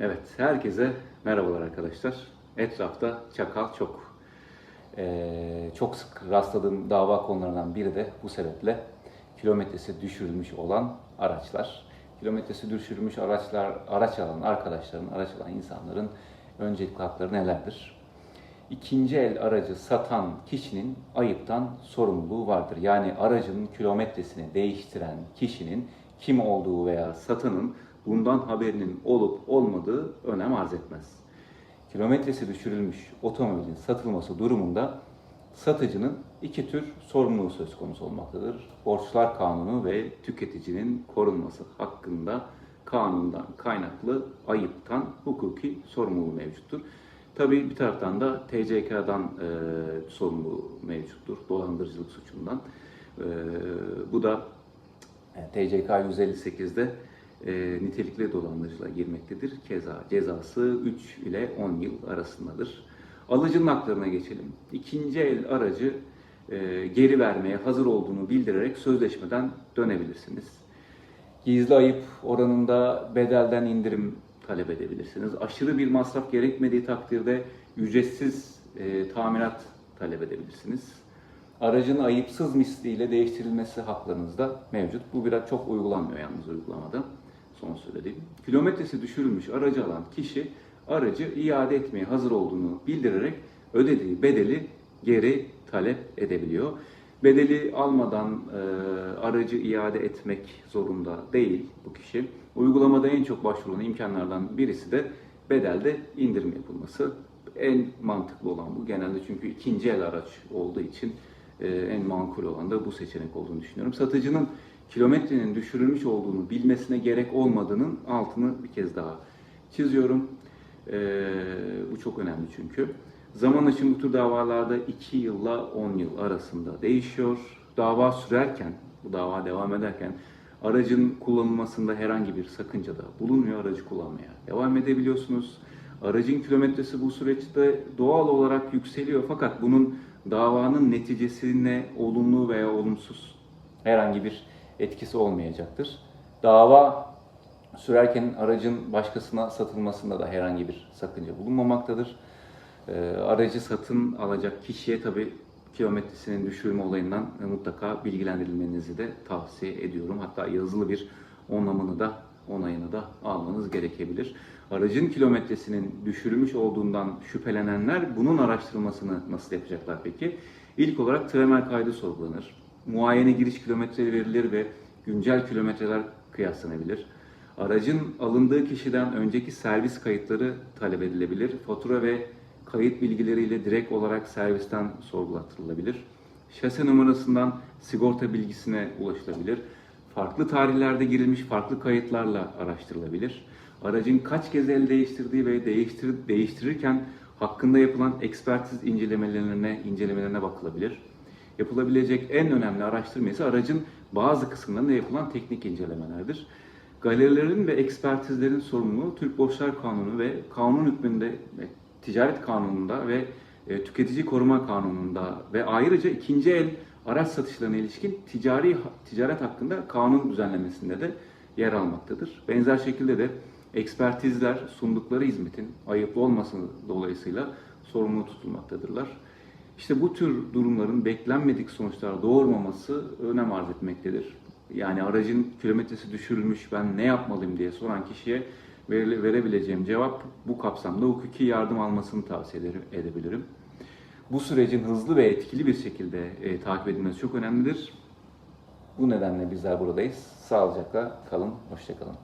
Evet, herkese merhabalar arkadaşlar. Etrafta çakal çok. Ee, çok sık rastladığım dava konularından biri de bu sebeple kilometresi düşürülmüş olan araçlar. Kilometresi düşürülmüş araçlar, araç alan arkadaşların, araç alan insanların öncelikli hakları nelerdir? İkinci el aracı satan kişinin ayıptan sorumluluğu vardır. Yani aracın kilometresini değiştiren kişinin kim olduğu veya satanın bundan haberinin olup olmadığı önem arz etmez. Kilometresi düşürülmüş otomobilin satılması durumunda satıcının iki tür sorumluluğu söz konusu olmaktadır. Borçlar Kanunu ve tüketicinin korunması hakkında kanundan kaynaklı ayıptan hukuki sorumluluğu mevcuttur. Tabii bir taraftan da TCK'dan e, sorumluluğu mevcuttur, dolandırıcılık suçundan. E, bu da e, TCK 158'de e, nitelikli dolandırıcılığa girmektedir. Keza cezası 3 ile 10 yıl arasındadır. Alıcının haklarına geçelim. İkinci el aracı e, geri vermeye hazır olduğunu bildirerek sözleşmeden dönebilirsiniz. Gizli ayıp oranında bedelden indirim talep edebilirsiniz. Aşırı bir masraf gerekmediği takdirde ücretsiz e, tamirat talep edebilirsiniz. Aracın ayıpsız misliyle değiştirilmesi haklarınızda mevcut. Bu biraz çok uygulanmıyor yalnız uygulamada. Son söylediğim. Kilometresi düşürülmüş aracı alan kişi aracı iade etmeye hazır olduğunu bildirerek ödediği bedeli geri talep edebiliyor. Bedeli almadan e, aracı iade etmek zorunda değil bu kişi. Uygulamada en çok başvurulan imkanlardan birisi de bedelde indirim yapılması. En mantıklı olan bu. Genelde çünkü ikinci el araç olduğu için e, en makul olan da bu seçenek olduğunu düşünüyorum. Satıcının kilometrenin düşürülmüş olduğunu bilmesine gerek olmadığının altını bir kez daha çiziyorum. E, bu çok önemli çünkü. Zaman aşımı bu tür davalarda 2 yılla 10 yıl arasında değişiyor. Dava sürerken, bu dava devam ederken aracın kullanılmasında herhangi bir sakınca da bulunmuyor. Aracı kullanmaya devam edebiliyorsunuz. Aracın kilometresi bu süreçte doğal olarak yükseliyor fakat bunun davanın neticesine olumlu veya olumsuz herhangi bir etkisi olmayacaktır. Dava sürerken aracın başkasına satılmasında da herhangi bir sakınca bulunmamaktadır. Ee, aracı satın alacak kişiye tabi kilometresinin düşürme olayından mutlaka bilgilendirilmenizi de tavsiye ediyorum. Hatta yazılı bir onamını da onayını da almanız gerekebilir. Aracın kilometresinin düşürülmüş olduğundan şüphelenenler bunun araştırmasını nasıl yapacaklar peki? İlk olarak tremer kaydı sorgulanır. Muayene giriş kilometreleri verilir ve güncel kilometreler kıyaslanabilir. Aracın alındığı kişiden önceki servis kayıtları talep edilebilir. Fatura ve kayıt bilgileriyle direkt olarak servisten sorgulatılabilir. Şase numarasından sigorta bilgisine ulaşılabilir. Farklı tarihlerde girilmiş farklı kayıtlarla araştırılabilir. Aracın kaç kez el değiştirdiği ve değiştir, değiştirirken hakkında yapılan ekspertiz incelemelerine, incelemelerine bakılabilir. Yapılabilecek en önemli araştırma ise aracın bazı kısımlarında yapılan teknik incelemelerdir. Galerilerin ve ekspertizlerin sorumluluğu Türk Borçlar Kanunu ve kanun hükmünde ve ticaret kanununda ve e, tüketici koruma kanununda ve ayrıca ikinci el araç satışlarına ilişkin ticari ticaret hakkında kanun düzenlemesinde de yer almaktadır. Benzer şekilde de ekspertizler sundukları hizmetin ayıplı olması dolayısıyla sorumlu tutulmaktadırlar. İşte bu tür durumların beklenmedik sonuçlar doğurmaması önem arz etmektedir. Yani aracın kilometresi düşürülmüş ben ne yapmalıyım diye soran kişiye vere- verebileceğim cevap bu kapsamda hukuki yardım almasını tavsiye edebilirim. Bu sürecin hızlı ve etkili bir şekilde e, takip edilmesi çok önemlidir. Bu nedenle bizler buradayız. Sağlıcakla kalın, hoşçakalın.